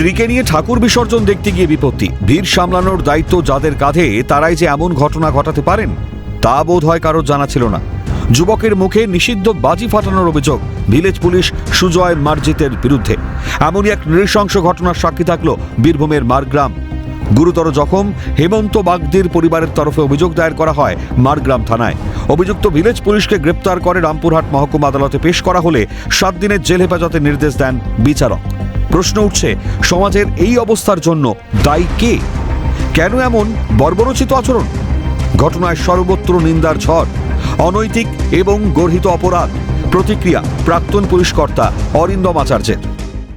স্ত্রীকে নিয়ে ঠাকুর বিসর্জন দেখতে গিয়ে বিপত্তি। ভিড় সামলানোর দায়িত্ব যাদের কাঁধে, তারাই যে এমন ঘটনা ঘটাতে পারেন, তা বোধ হয় কারোর জানা ছিল না। যুবকের মুখে নিষিদ্ধ বাজি ফাটানোর অভিযোগ, ভিলেজ পুলিশ সুজয় মার্জিতের বিরুদ্ধে। এমনই এক নৃশংস ঘটনার সাক্ষী থাকল বীরভূমের মারগ্রাম। গুরুতর জখম হেমন্ত বাগদির পরিবারের তরফে অভিযোগ দায়ের করা হয় মারগ্রাম থানায়। অভিযুক্ত ভিলেজ পুলিশকে গ্রেপ্তার করে রামপুরহাট মহকুমা আদালতে পেশ করা হলে সাত দিনের জেল হেফাজতের নির্দেশ দেন বিচারক। প্রশ্ন উঠছে, সমাজের এই অবস্থার জন্য দায়ী কে? কেন এমন বর্বরচিত আচরণ? ঘটনায় সর্বত্র নিন্দার ঝড়, অনৈতিক এবং গর্হিত অপরাধ, প্রতিক্রিয়া প্রাক্তন পুলিশ কর্তা অরিন্দম আচার্যের।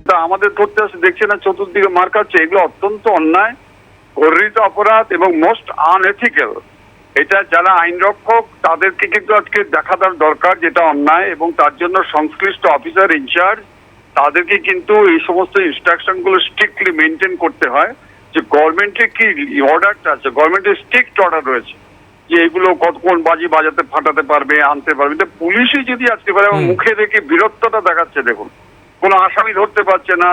তা আমাদের ধরতে আসে, দেখছে না, চতুর্দিকে মার খাচ্ছে, এগুলো অত্যন্ত অন্যায়, গর্হিত অপরাধ এবং মোস্ট আনএথিক্যাল। এটা যারা আইন রক্ষক তাদেরকে কিন্তু আজকে দেখা দরকার, যেটা অন্যায় এবং তার জন্য সংশ্লিষ্ট অফিসার ইনচার্জ তাদেরকে কিন্তু এই সমস্ত ইনস্ট্রাকশনগুলো স্ট্রিক্টলি মেনটেন করতে হয় যে গভর্নমেন্টের কি অর্ডারটা আছে? গভর্নমেন্টের স্ট্রিক্ট অর্ডার রয়েছে যে এগুলো কত কোন বাজি বাজাতে ফাটাতে পারবে আনতে পারবে। তো পুলিশই যদি আজকে পারে এবং মুখে দেখে বীরত্বটা দেখাচ্ছে দেখুন কোনো আসামি ধরতে পারছে না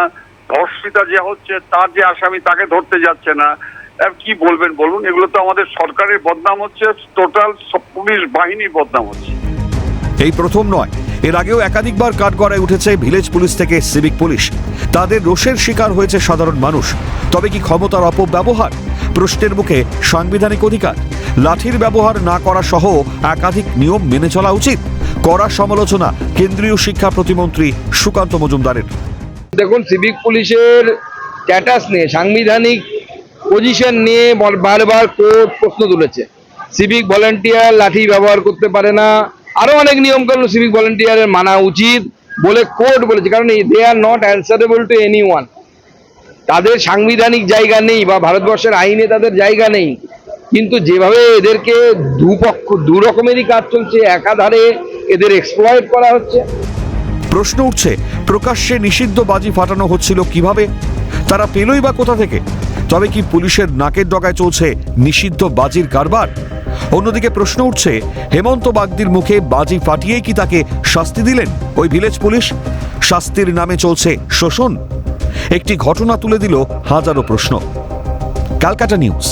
ধর্ষিতা যে হচ্ছে তার যে আসামি তাকে ধরতে যাচ্ছে না আর কি বলবেন বলুন? এগুলো তো আমাদের সরকারের বদনাম হচ্ছে টোটাল পুলিশ বাহিনীর বদনাম হচ্ছে। এই প্রথম নয় এর আগেও একাধিকবার কাঠগড়ায় উঠেছে ভিলেজ পুলিশ থেকে সিভিক পুলিশ। তাদের রোষের শিকার হয়েছে সাধারণ মানুষ। তবে কি ক্ষমতার অপব্যবহার? প্রশ্নের মুখে সাংবিধানিক অধিকার। লাঠির ব্যবহার না করা সহ একাধিক নিয়ম মেনে চলা উচিত। কড়া সমালোচনা কেন্দ্রীয় শিক্ষা প্রতিমন্ত্রী সুকান্ত মজুমদারের। দেখুন, সিভিক পুলিশের স্ট্যাটাস নিয়ে, সাংবিধানিক পজিশন নিয়ে বারবার কোর্ট প্রশ্ন তুলেছে। সিভিক ভলেন্টিয়ার লাঠি ব্যবহার করতে পারে না। আরও অনেক নিয়ম কানুন সিভিক ভলেন্টিয়ারের মানা উচিত বলে কোর্ট বলেছে, কারণ they are not answerable to anyone তাদের সাংবিধানিক জায়গা নেই বা ভারতবর্ষের আইনে তাদের জায়গা নেই। কিন্তু যেভাবে এদেরকে দুপক্ষ দু রকমেরই কাজ চলছে, একাধারে এদের এক্সপ্লয়েট করা হচ্ছে। প্রশ্ন উঠছে, প্রকাশ্যে নিষিদ্ধ বাজি ফাটানো হচ্ছিল কীভাবে? তারা পেলই বা কোথা থেকে? তবে কি পুলিশের নাকের ডগায় চলছে নিষিদ্ধ বাজির কারবার? অন্যদিকে প্রশ্ন উঠছে, হেমন্ত বাগদির মুখে বাজি ফাটিয়েই কি তাকে শাস্তি দিলেন? ওই ভিলেজ পুলিশ? শাস্তির নামে চলছে শোষণ। একটি ঘটনা তুলে দিল হাজারো প্রশ্ন। ক্যালকাটা নিউজ।